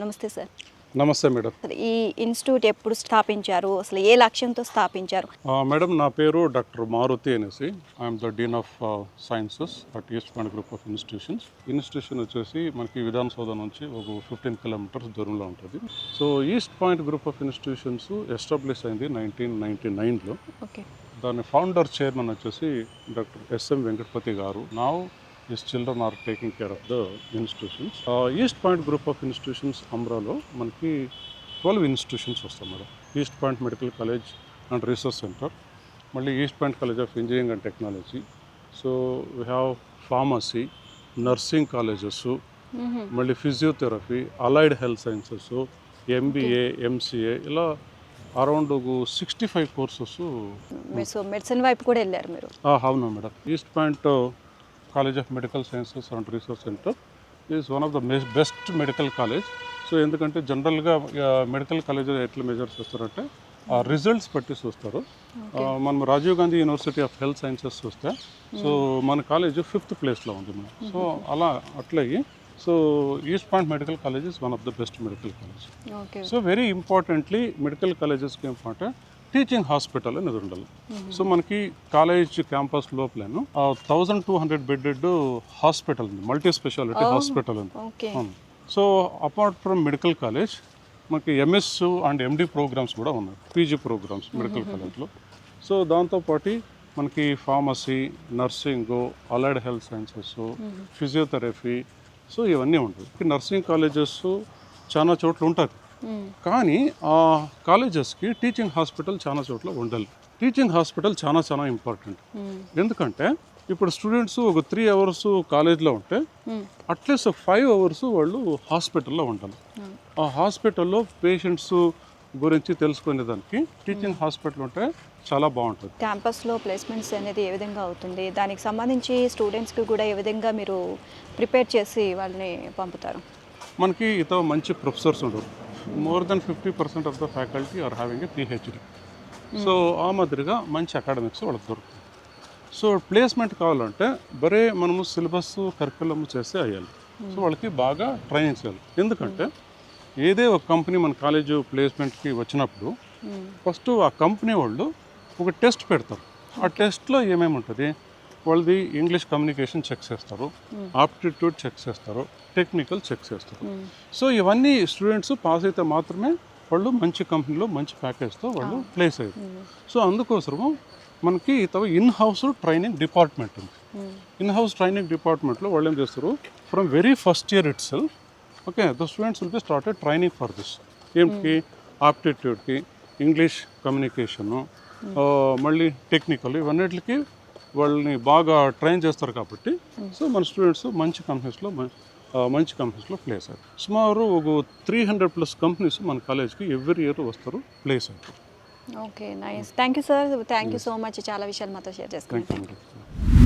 నమస్తే సార్. నమస్తే మేడం. ఈ ఇన్స్టిట్యూట్ ఎప్పుడు స్థాపించారు? అసలు ఏ లక్ష్యంతో స్థాపించారు? మేడం నా పేరు డాక్టర్ మారుతి అనేసి. I'm the dean of sciences at East Point group of institutions. Institution వచ్చేసి మనకి విధాన సౌధ నుంచి ఒక ఫిఫ్టీన్ కిలోమీటర్స్ దూరంలో ఉంటుంది. So east point group of institutions establish అయింది నైన్టీన్ నైన్టీ నైన్లో. ఓకే. దాని ఫౌండర్ చైర్మన్ వచ్చేసి doctor SM Venkatapathi garu. Now his children are taking care of the institutions east point group of institutions అమ్రాలో మనకి twelve institutions వస్తాయి madam. East point medical college and research centre మళ్ళీ east point college of engineering and technology so we have pharmacy nursing colleges మళ్ళీ physiotherapy allied health sciences MBA MCA ఇలా around sixty five courses medicine వైపు కూడా వెళ్ళారు మీరు? అవును madam. East point college of medical sciences and research centre is one of the best medical college so ఎందుకంటే జనరల్గా medical college ఎట్లా measure చేస్తారంటే ఆ రిజల్ట్స్ బట్టి చూస్తారు. మనం Rajiv Gandhi university of health sciences చూస్తే సో మన కాలేజ్ ఫిఫ్త్ ప్లేస్లో ఉంది మేడం సో అలా అట్లాగే so east point medical college is one of the best medical college so very importantly medical కాలేజెస్కి ఏంటంటే టీచింగ్ హాస్పిటల్ అనేది ఉండాలి సో మనకి college campus లోపలను. Thousand two hundred bedded hospital ఉంది. మల్టీ స్పెషాలిటీ హాస్పిటల్ ఉంది. So apart from medical college మనకి MS and MD programmes కూడా ఉన్నాయి. PG programmes medical కాలేజ్లో. సో దాంతోపాటు మనకి pharmacy nursing allied health sciences physiotherapy so ఇవన్నీ ఉంటాయి. నర్సింగ్ కాలేజెస్ చాలా చోట్ల ఉంటుంది కానీ ఆ కాలేజెస్కి టీచింగ్ హాస్పిటల్ చాలా చోట్ల ఉండాలి టీచింగ్ హాస్పిటల్ చాలా చాలా ఇంపార్టెంట్. ఎందుకంటే ఇప్పుడు స్టూడెంట్స్ ఒక త్రీ అవర్స్ కాలేజ్లో ఉంటే అట్లీస్ట్ ఒక ఫైవ్ అవర్స్ వాళ్ళు హాస్పిటల్లో ఉండాలి ఆ హాస్పిటల్లో పేషెంట్స్ గురించి తెలుసుకునే దానికి టీచింగ్ హాస్పిటల్ ఉంటే చాలా బాగుంటుంది. క్యాంపస్లో ప్లేస్మెంట్స్ అనేది ఏ విధంగా అవుతుంది? దానికి సంబంధించి స్టూడెంట్స్కి కూడా ఏ విధంగా మీరు ప్రిపేర్ చేసి వాళ్ళని పంపుతారు? మనకి ఇతర మంచి ప్రొఫెసర్స్ ఉండరు. More than fifty percent of the faculty are having a PhD so ఆ మాదిరిగా మంచి అకాడమిక్స్ వాళ్ళకి దొరుకుతుంది. సో ప్లేస్మెంట్ కావాలంటే బరే మనము సిలబస్ కరికులం చేస్తే అయ్యాలి. సో వాళ్ళకి బాగా ట్రైనింగ్ చేయాలి. ఎందుకంటే ఏదే ఒక కంపెనీ మన కాలేజ్ ప్లేస్మెంట్కి వచ్చినప్పుడు ఫస్ట్ ఆ కంపెనీ వాళ్ళు ఒక టెస్ట్ పెడతారు. ఆ టెస్ట్లో ఏమేమి ఉంటుంది వాళ్ళది ఇంగ్లీష్ కమ్యూనికేషన్ చెక్ చేస్తారు ఆప్టిట్యూడ్ చెక్ చేస్తారు టెక్నికల్ చెక్ చేస్తారు. సో ఇవన్నీ స్టూడెంట్స్ పాస్ అయితే మాత్రమే వాళ్ళు మంచి కంపెనీలో మంచి ప్యాకేజ్తో వాళ్ళు ప్లేస్ అయ్యారు. సో అందుకోసము మనకి ఇన్ హౌస్ ట్రైనింగ్ డిపార్ట్మెంట్ ఉంది. ఇన్ హౌస్ ట్రైనింగ్ డిపార్ట్మెంట్లో వాళ్ళు ఏం చేస్తారు from very first year itself okay the students will be started training for this ఏంటి ఆప్టిట్యూడ్కి ఇంగ్లీష్ కమ్యూనికేషను మళ్ళీ టెక్నికల్ ఇవన్నిటికి వాళ్ళని బాగా ట్రైన్ చేస్తారు కాబట్టి సో మన స్టూడెంట్స్ మంచి కంపెనీస్లో మంచి కంపెనీస్లో ప్లేస్ అయ్యారు సుమారు ఒక త్రీ హండ్రెడ్ ప్లస్ కంపెనీస్ మన కాలేజ్కి ఎవ్రీ ఇయర్ వస్తారు ప్లేస్ అవుతారు okay nice. Thank you sir. Thank you so much. చాలా విషయాలు మాతో షేర్ యూ